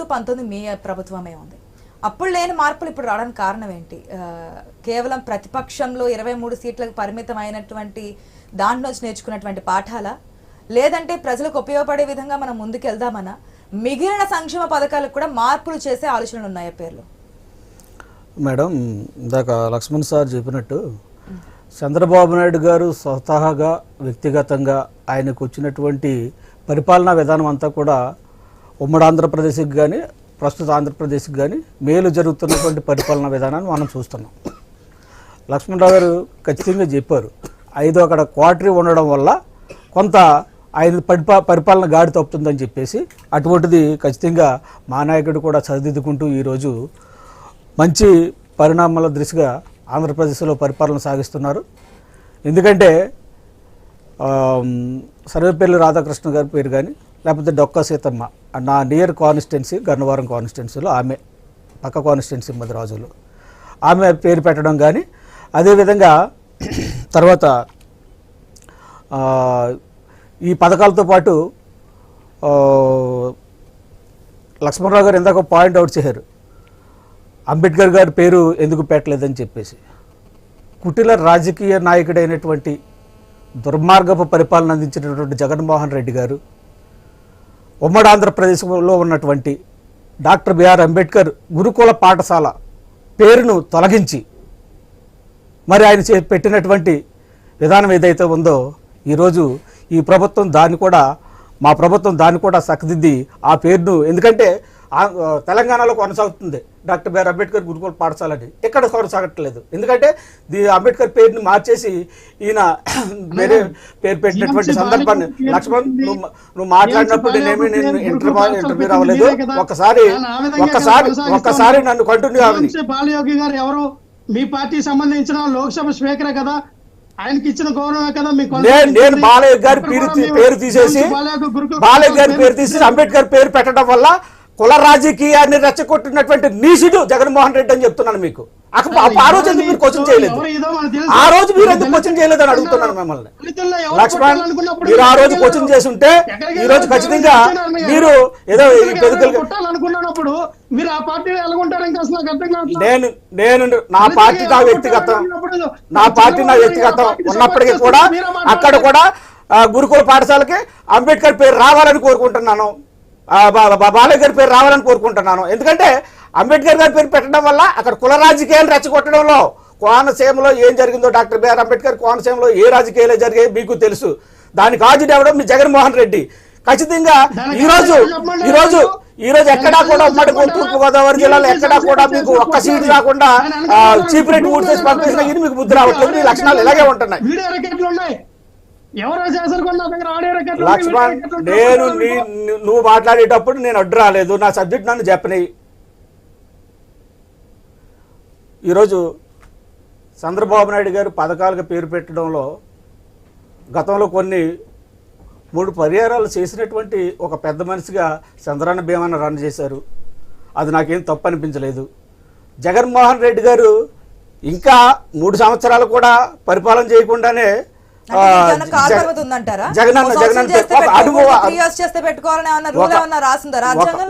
To పంతొమ్మిది మీ ప్రభుత్వమే ఉంది. అప్పుడు లేని మార్పులు ఇప్పుడు రావడానికి కారణం ఏంటి? కేవలం ప్రతిపక్షంలో ఇరవై మూడు సీట్లకు పరిమితం అయినటువంటి దాంట్లో నుంచి నేర్చుకున్నటువంటి పాఠాల? లేదంటే ప్రజలకు ఉపయోగపడే విధంగా మనం ముందుకెళ్దామన్నా మిగిలిన సంక్షేమ పథకాలకు కూడా మార్పులు చేసే ఆలోచనలు ఉన్నాయా పేర్లు? మేడం ఇందాక లక్ష్మణ్ సార్ చెప్పినట్టు చంద్రబాబు నాయుడు గారు స్వతహాగా వ్యక్తిగతంగా ఆయనకు వచ్చినటువంటి పరిపాలనా విధానం అంతా కూడా ఉమ్మడి ఆంధ్రప్రదేశ్కి కానీ ప్రస్తుత ఆంధ్రప్రదేశ్కి కానీ మేలు జరుగుతున్నటువంటి పరిపాలనా విధానాన్ని మనం చూస్తున్నాం. లక్ష్మణరావు గారు ఖచ్చితంగా చెప్పారు ఐదు అక్కడ క్వార్టరీ ఉండడం వల్ల కొంత ఆయన పరిపా పరిపాలన గాడి తప్పుతుందని చెప్పేసి అటువంటిది ఖచ్చితంగా మా నాయకుడు కూడా సరిదిద్దుకుంటూ ఈరోజు మంచి పరిణామాల దృష్టిగా ఆంధ్రప్రదేశ్లో పరిపాలన సాగిస్తున్నారు. ఎందుకంటే సర్వేపల్లి రాధాకృష్ణ గారి పేరు కానీ లేకపోతే డొక్క సీతమ్మ. నా నియర్ కాన్స్టిట్యున్సీ గన్నవరం కాన్స్టిట్యున్సీలో ఆమె పక్క కాన్స్టిట్యున్సీ మధురాజులు ఆమె పేరు పెట్టడం కానీ అదేవిధంగా తర్వాత ఈ పథకాలతో పాటు లక్ష్మణరావు గారు ఇందాక పాయింట్ అవుట్ చేశారు. అంబేద్కర్ గారి పేరు ఎందుకు పెట్టలేదని చెప్పేసి. కుటిల రాజకీయ నాయకుడైనటువంటి దుర్మార్గపు పరిపాలన అందించినటువంటి జగన్మోహన్ రెడ్డి గారు ఉమ్మడి ఆంధ్రప్రదేశ్లో ఉన్నటువంటి డాక్టర్ బిఆర్ అంబేద్కర్ గురుకుల పాఠశాల పేరును తొలగించి మరి ఆయన చే- పెట్టినటువంటి విధానం ఏదైతే ఉందో ఈరోజు ఈ ప్రభుత్వం దాన్ని కూడా మా ప్రభుత్వం దాన్ని కూడా సక్కదిద్ది ఆ పేరును. ఎందుకంటే ఆ, తెలంగాణలో కొనసాగుతుంది. డాక్టర్ బిఆర్ అంబేద్కర్ గురుకుల పాఠశాల అని ఇక్కడ కొనసాగట్లేదు ఎందుకంటే అంబేద్కర్ పేరుని మార్చేసి ఈయన వేరే పేరు పెట్టినటువంటి సందర్భాన్ని లక్ష్మణ్ నువ్వు నువ్వు మాట్లాడినప్పుడు నేనేమి నేను ఇంటర్వ్యూ ఇంటర్వ్యూ అవ్వలేదు ఒక్కసారి ఒక్కసారి ఒక్కసారి నన్ను కంటిన్యూ అవ్వని వంశీ బాలయోగి గారు ఎవరు మీ పార్టీ సంబంధించిన లోక్సభ స్పీకర్ కదా. ఆయనకి ఇచ్చిన గౌరవమే కదా మీకు నేను నేను బాలయ్య గారి పేరు పేరు తీసేసి బాలయ్య గారి పేరు తీసి అంబేద్కర్ పేరు పెట్టడం వల్ల కుల రాజకీయాన్ని రెచ్చగొట్టినటువంటి నీచుడు జగన్మోహన్ రెడ్డి అని చెప్తున్నాను మీకు ఆ రోజు ఎందుకు మీరు క్వశ్చన్ చేయలేదు. ఆ రోజు మీరు ఎందుకు క్వశ్చన్ చేయలేదు అని అడుగుతున్నాను మిమ్మల్ని లక్ష్మణ్ మీరు ఆ రోజు క్వశ్చన్? చేసి ఉంటే ఈ రోజు? ఖచ్చితంగా మీరు ఏదో మీరు ఆ. నేను నేను నా పార్టీ నా వ్యక్తిగతం నా పార్టీ నా వ్యక్తిగతం ఉన్నప్పటికీ కూడా అక్కడ కూడా గురుకుల పాఠశాలకి అంబేద్కర్ పేరు రావాలని కోరుకుంటున్నాను బాలయ్య గారి పేరు రావాలని కోరుకుంటున్నాను. ఎందుకంటే అంబేద్కర్ గారి పేరు పెట్టడం వల్ల అక్కడ కుల రాజకీయాలు రెచ్చగొట్టడంలో కోనసీమలో ఏం జరిగిందో డాక్టర్ బిఆర్ అంబేద్కర్ కోనసీమలో ఏ రాజకీయాలు జరిగాయి మీకు తెలుసు. దానికి ఆజు ఎవడం మీ జగన్మోహన్ రెడ్డి. ఖచ్చితంగా ఈ రోజు ఈ రోజు ఈ రోజు ఎక్కడా కూడా ఉమ్మడి తూర్పు గోదావరి జిల్లాలో ఎక్కడా కూడా మీకు ఒక్క సీట్ రాకుండా చీప్ రేట్ ఊడి చేసి పంపించిన ఇది మీకు బుద్ధి రావట్లేదు. మీ లక్షణాలు ఇలాగే ఉంటున్నాయి. ఎవరో లక్ష్మణ్. నేను నువ్వు మాట్లాడేటప్పుడు నేను అడ్డు రాలేదు. నా సబ్జెక్ట్ నన్ను చెప్పని. ఈరోజు చంద్రబాబు నాయుడు గారు పథకాలకు పేరు పెట్టడంలో గతంలో కొన్ని మూడు పరిహారాలు చేసినటువంటి ఒక పెద్ద మనిషిగా చంద్రాన్న భీమాన్ని రన్ చేశారు. అది నాకేం తప్పు అనిపించలేదు. జగన్మోహన్ రెడ్డి గారు ఇంకా మూడు సంవత్సరాలు కూడా పరిపాలన చేయకుండానే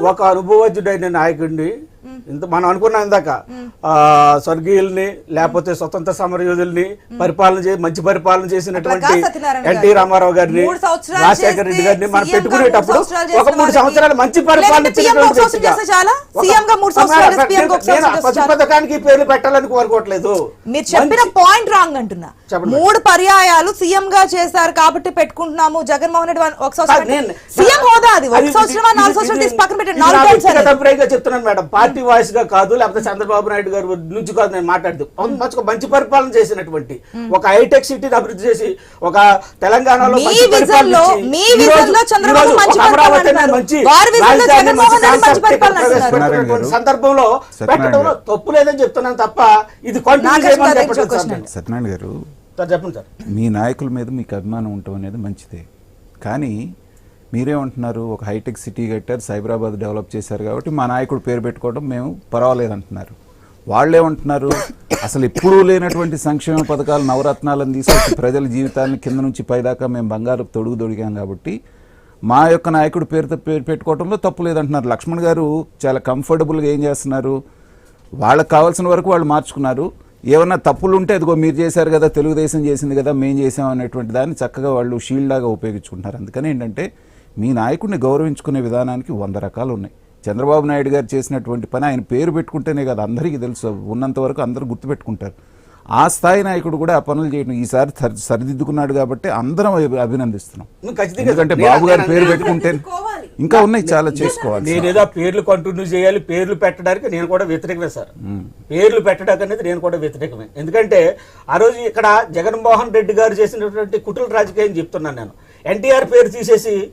ఒక అనుభవజ్ఞుడైన నాయకుడిని ఇంత మనం అనుకున్నాం ఇందాక ఆ, స్వర్గీయుల్ని లేకపోతే స్వతంత్ర సమరయోధుల్ని పరిపాలన చే మంచి పరిపాలన చేసినటువంటి ఎన్టీ రామారావు గారిని రాజశేఖర రెడ్డి గారిని మనం పెట్టుకునేటప్పుడు ఒక మూడు సంవత్సరాలు మంచి పరిపాలన పథకానికి పేర్లు పెట్టాలని కోరుకోవట్లేదు. మీరు చెప్పిన పాయింట్ రాంగ్ అంటున్నా. మూడు. పర్యాయాలు సీఎం గా చేశారు కాబట్టి పెట్టుకుంటున్నాము. జగన్మోహన్ రెడ్డి ఒక సంవత్సరం సీఎం హోదా అది. ఒక సంవత్సరం నాలుగు తీసి పక్కన పెట్టండి నాలుగు చెప్తున్నాను మేడం. పార్టీ వాయిస్గా కాదు లేకపోతే చంద్రబాబు నాయుడు గారి నుంచి కాదు నేను మాట్లాడుతూ మంచి మంచి పరిపాలన చేసినటువంటి ఒక హైటెక్ సిటీని అభివృద్ధి చేసి ఒక తెలంగాణలో. సందర్భంలో పెట్టడంలో. తప్పు లేదని చెప్తున్నాను తప్ప ఇది. సత్యనారాయణ గారు సార్ చెప్పండి సార్. మీ నాయకుల మీద మీకు అభిమానం ఉండటం అనేది మంచిదే. కానీ మీరేమంటున్నారు ఒక హైటెక్ సిటీ కట్టారు సైబరాబాద్ డెవలప్ చేశారు కాబట్టి మా నాయకుడు పేరు పెట్టుకోవడం మేము పర్వాలేదు అంటున్నారు వాళ్ళేమంటున్నారు అసలు ఎప్పుడూ లేనటువంటి సంక్షేమ పథకాలు నవరత్నాలను తీసుకొచ్చి ప్రజల జీవితాలను కింద నుంచి పైదాకా మేము బంగారు తొడుగు దొడిగాం కాబట్టి మా యొక్క నాయకుడు పేరుతో పేరు పెట్టుకోవడంలో తప్పు లేదంటున్నారు. లక్ష్మణ్ గారు చాలా కంఫర్టబుల్గా ఏం చేస్తున్నారు? వాళ్ళకి కావాల్సిన వరకు వాళ్ళు మార్చుకున్నారు. ఏమన్నా తప్పులు ఉంటే అదిగో మీరు చేశారు కదా తెలుగుదేశం చేసింది కదా మేము చేసాం అనేటువంటి దాన్ని చక్కగా వాళ్ళు షీల్డ్ లాగా ఉపయోగించుకుంటున్నారు. అందుకని ఏంటంటే మీ నాయకుడిని గౌరవించుకునే విధానానికి వంద రకాలు ఉన్నాయి. చంద్రబాబు నాయుడు గారు చేసినటువంటి పని ఆయన పేరు పెట్టుకుంటేనే కదా అందరికీ తెలుసు. ఉన్నంత వరకు అందరూ గుర్తుపెట్టుకుంటారు ఆ స్థాయి నాయకుడు కూడా ఆ పనులు చేయడం ఈసారి సరి- సరిదిద్దుకున్నాడు కాబట్టి అందరం అభి- అభినందిస్తున్నాం. ఎందుకంటే నేను- బాబు గారి నేను- పేరు పెట్టుకుంటే ఇంకా ఉన్నాయి చాలా చేసుకోవాలి నేనేదో ఆ పేర్లు కంటిన్యూ చేయాలి పేర్లు పెట్టడానికి నేను కూడా వ్యతిరేకమే సార్. పేర్లు పెట్టడానికి అనేది నేను కూడా వ్యతిరేకమే. ఎందుకంటే ఆ రోజు ఇక్కడ జగన్మోహన్ రెడ్డి గారు చేసినటువంటి కుటుంబ రాజకీయం చెప్తున్నాను నేను. ఎన్టీఆర్ పేరు తీసేసి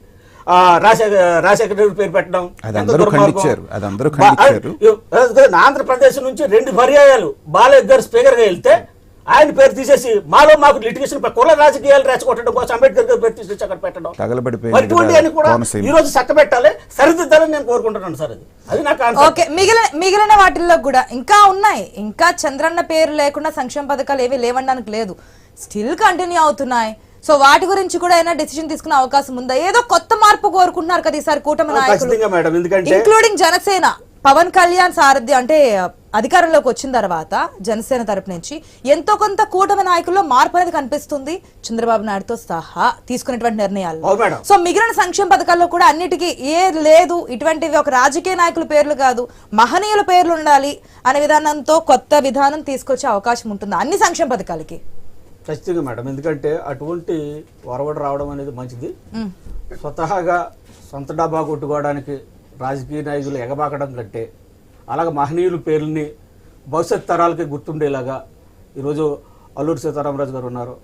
రాజశేఖర పేరు పెట్టడం అది ఎంత అందరూ దుర్మార్గం. ఖండించారు. అది అందరూ బా- ఖండించారు. ఆ, ఆంధ్రప్రదేశ్ నుంచి రెండు పర్యాయాలు బాలయ్య గారు స్పీకర్గా వెళ్తే ఆయన పేరు తీసేసి మాలో మాకు లిటిగేషన్ కుల రాజకీయాలు రెచ్చగొట్టడం కోసం అంబేద్కర్ గారు పేరు తీసేసి అక్కడ పెట్టడం అన్ని కూడా. ఈ రోజు చక్క పెట్టాలి సరిదిద్దాలని నేను కోరుకుంటున్నాను సార్ అది అది నా కాన్సెప్ట్ ఓకే మిగిలిన మిగిలిన వాటిల్లో కూడా ఇంకా ఉన్నాయి ఇంకా చంద్రన్న పేరు లేకుండా సంక్షేమ పథకాలు ఏవి లేవడానికి లేదు స్టిల్ కంటిన్యూ అవుతున్నాయి సో వాటి గురించి కూడా ఏమైనా డెసిషన్ తీసుకునే అవకాశం ఉందా? ఏదో కొత్త మార్పు కోరుకుంటున్నారు కదా ఈసారి కూటమి నాయకులు. ఇంక్లూడింగ్ జనసేన. పవన్ కళ్యాణ్ సారథ్యం అంటే అధికారంలోకి వచ్చిన తర్వాత జనసేన తరపు నుంచి ఎంతో కొంత కూటమి నాయకుల్లో మార్పు అనేది కనిపిస్తుంది. చంద్రబాబు నాయుడుతో సహా తీసుకునేటువంటి నిర్ణయాలు. సో మిగిలిన సంక్షేమ పథకాల్లో కూడా అన్నిటికీ ఏ లేదు. ఇటువంటివి ఒక రాజకీయ నాయకుల పేర్లు కాదు. మహనీయుల పేర్లు ఉండాలి అనే విధానంతో కొత్త విధానం తీసుకొచ్చే అవకాశం ఉంటుంది అన్ని సంక్షేమ పథకాలకి. ఖచ్చితంగా మేడం. ఎందుకంటే అటువంటి వరవడి రావడం అనేది మంచిది. స్వతహాగా సొంత డబ్బా కొట్టుకోవడానికి రాజకీయ నాయకులు ఎగబాకడం కంటే అలాగే మహనీయుల పేర్లని భవిష్యత్ తరాలకి గుర్తుండేలాగా ఈరోజు అల్లూరి సీతారామరాజు గారు ఉన్నారు.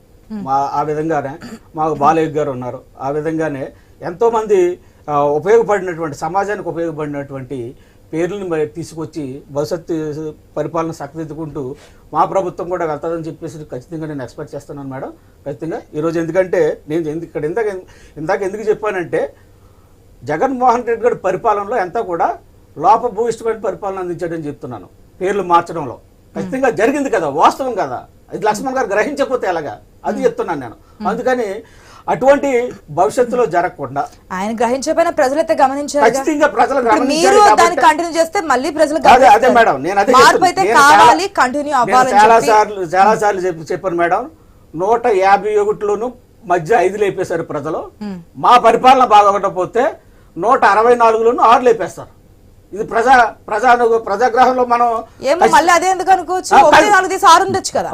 మా ఆ విధంగానే మాకు బాలయ్య గారు ఉన్నారు. ఆ విధంగానే ఎంతోమంది ఉపయోగపడినటువంటి సమాజానికి ఉపయోగపడినటువంటి పేర్లను తీసుకొచ్చి భవిష్యత్తు పరిపాలన చక్కదిద్దుకుంటూ మా ప్రభుత్వం కూడా వెళ్తుందని చెప్పేసి ఖచ్చితంగా నేను ఎక్స్పెక్ట్ చేస్తున్నాను మేడం. ఖచ్చితంగా. ఈరోజు ఎందుకంటే నేను ఇక్కడ ఇందాక ఇందాక ఎందుకు చెప్పానంటే జగన్మోహన్ రెడ్డి గారి పరిపాలనలో ఎంతా కూడా లోపభూయిష్టమైన పరిపాలన అందించాడని చెప్తున్నాను. పేర్లు మార్చడంలో. ఖచ్చితంగా జరిగింది కదా వాస్తవం కదా. ఇది లక్ష్మణ్ గారు గ్రహించకపోతే ఎలాగా? అది చెప్తున్నాను నేను. అందుకని అటువంటి భవిష్యత్తులో జరగకుండా. ఆయన గ్రహించకపోయినా ప్రజలైతే గమనించారు ఖచ్చితంగా ప్రజలు మీరు దాన్ని కంటిన్యూ చేస్తే మళ్ళీ ప్రజలు అదే. మేడం నేను అదే మార్పు. అయితే కావాలి చాలా- కంటిన్యూ చాలా సార్లు చాలా సార్లు చెప్పి చెప్పాను మేడం. నూట యాభై ఒకటిలోను మధ్య ఐదు లేపేశారు ప్రజలు. మా పరిపాలన బాగోకపోతే నూట అరవై నాలుగులోను ఆరు లేపేస్తారు. ఇది ప్రజా ప్రజా ప్రజాగ్రహంలో మనం ఏమో మళ్ళీ అదే ఎందుకు అనుకోవచ్చు ఉండొచ్చు కదా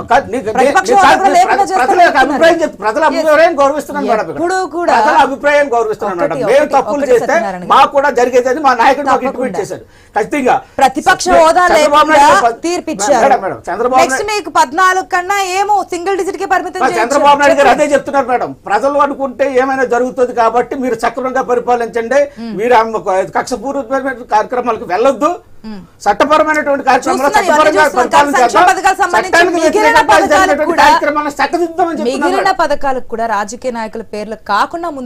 అభిప్రాయం ప్రజల. అభిప్రాయం గౌరవిస్తున్నాను మేడం ఇక్కడ. ఎప్పుడూ కూడా ప్రజల అభిప్రాయం గౌరవిస్తున్నాను మేడం మేము తప్పులు చేస్తే. మాకు కూడా జరిగేదని మా నాయకుడు మాకు. ఇంటిమేట్ చేశాడు ఖచ్చితంగా ప్రతిపక్ష చంద్రబాబు హోదా తీర్పిచ్చారు మేడం, చంద్రబాబు మీకు పద్నాలుగు కన్నా ఏమో సింగిల్ డిజిట్కి పరిమితం. చంద్రబాబు నాయుడు గారు. అదే చెప్తున్నారు మేడం ప్రజలు అనుకుంటే ఏమైనా జరుగుతుంది కాబట్టి మీరు సక్రమంగా పరిపాలించండి మీరు ఆ కక్షపూర్వకమైన కార్యక్రమాలకు వెళ్ళొద్దు. చట్టపరమైనటువంటి కార్యక్రమాలు చట్టపరంగా. పథకాలకు కూడా- రాజకీయ నాయకుల పేర్లు కాకుండా ముందు